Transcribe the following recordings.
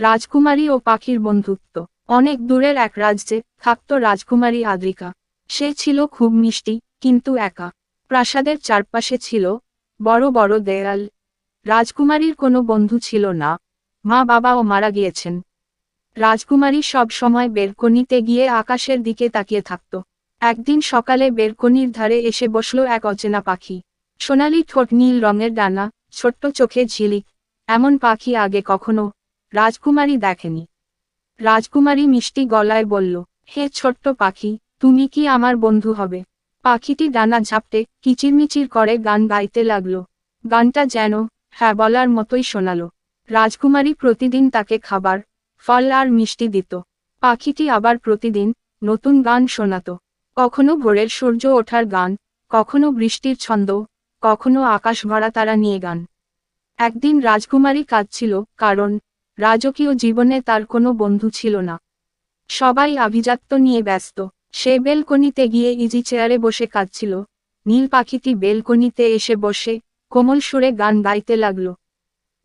রাজকুমারী ও পাখির বন্ধুত্ব। অনেক দূরের এক রাজ্যে থাকত রাজকুমারী আদ্রিকা। সে ছিল খুব মিষ্টি, কিন্তু একা। প্রাসাদের চারপাশে ছিল বড় বড় দেয়াল। রাজকুমারীর কোনো বন্ধু ছিল না। মা বাবাও মারা গিয়েছেন। রাজকুমারী সব সময় বেলকনিতে গিয়ে আকাশের দিকে তাকিয়ে থাকত। একদিন সকালে বেলকনির ধারে এসে বসল এক অচেনা পাখি। সোনালি ঠোঁট নীল রঙের ডানা, ছোট্ট চোখে ঝিলিক। এমন পাখি আগে কখনো রাজকুমারী দেখেনি। রাজকুমারী মিষ্টি গলায় বলল, হে ছোট্ট পাখি, তুমি কি আমার বন্ধু হবে? পাখিটি ডানা ঝাপটে কিচিরমিচির করে গান গাইতে লাগল। গানটা যেন হ্যাঁ বলার মতোই শোনালো। রাজকুমারী প্রতিদিন তাকে খাবার, ফল আর মিষ্টি দিত। পাখিটি আবার প্রতিদিন নতুন গান শোনাত। কখনো ভোরের সূর্য ওঠার গান, কখনো বৃষ্টির ছন্দ, কখনো আকাশ ভরা তারা নিয়ে গান। একদিন রাজকুমারী কাঁদছিল, কারণ রাজকীয় জীবনে তার কোনো বন্ধু ছিল না। সবাই আভিজাত্য নিয়ে ব্যস্ত। সে বেলকনিতে গিয়ে ইজি চেয়ারে বসে কাঁদছিল। নীল পাখিটি বেলকনিতে এসে বসে কোমল সুরে গান গাইতে লাগল।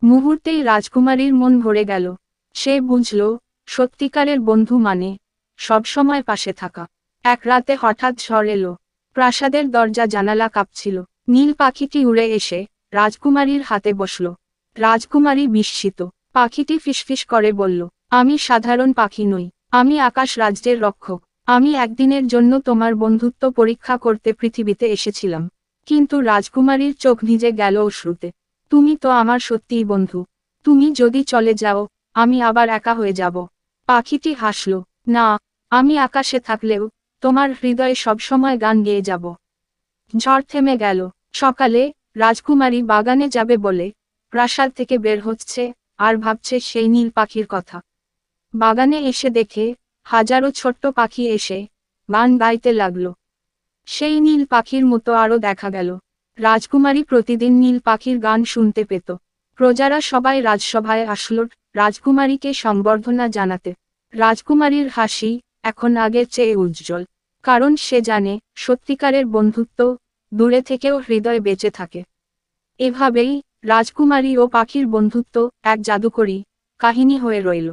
মুহূর্তেই রাজকুমারীর মন ভরে গেল। সে বুঝল, সত্যিকারের বন্ধু মানে সবসময় পাশে থাকা। এক রাতে হঠাৎ ঝড় এলো। প্রাসাদের দরজা জানালা কাঁপছিল। নীল পাখিটি উড়ে এসে রাজকুমারীর হাতে বসল। রাজকুমারী বিস্মিত। পাখিটি ফিসফিস করে বলল, আমি সাধারণ পাখি নই, আমি আকাশ রাজ্যের রক্ষক। আমি একদিনের জন্য তোমার বন্ধুত্ব পরীক্ষা করতে পৃথিবীতে এসেছিলাম। কিন্তু রাজকুমারীর চোখ ভিজে গেল অশ্রুতে। তুমি তো আমার সত্যিই বন্ধু। তুমি যদি চলে যাও, আমি আবার একা হয়ে যাব পাখিটি হাসল, না, আমি আকাশে থাকলেও তোমার হৃদয়ে সবসময় গান গেয়ে যাব ঝড় থেমে গেল। সকালে রাজকুমারী বাগানে যাবে বলে প্রাসাদ থেকে বের হচ্ছে আর ভাবছে সেই নীল পাখির কথা। বাগানে এসে দেখে হাজারো ছোট্ট পাখি এসে গান গাইতে লাগল। সেই নীল পাখির মতো আরও দেখা গেল। রাজকুমারী প্রতিদিন নীল পাখির গান শুনতে পেত। প্রজারা সবাই রাজসভায় আসল রাজকুমারীকে সংবর্ধনা জানাতে। রাজকুমারীর হাসি এখন আগের চেয়ে উজ্জ্বল, কারণ সে জানে সত্যিকারের বন্ধুত্ব দূরে থেকেও হৃদয় বেঁচে থাকে। এভাবেই রাজকুমারী ও পাখির বন্ধুত্ব এক জাদুকরী কাহিনী হয়ে রইল।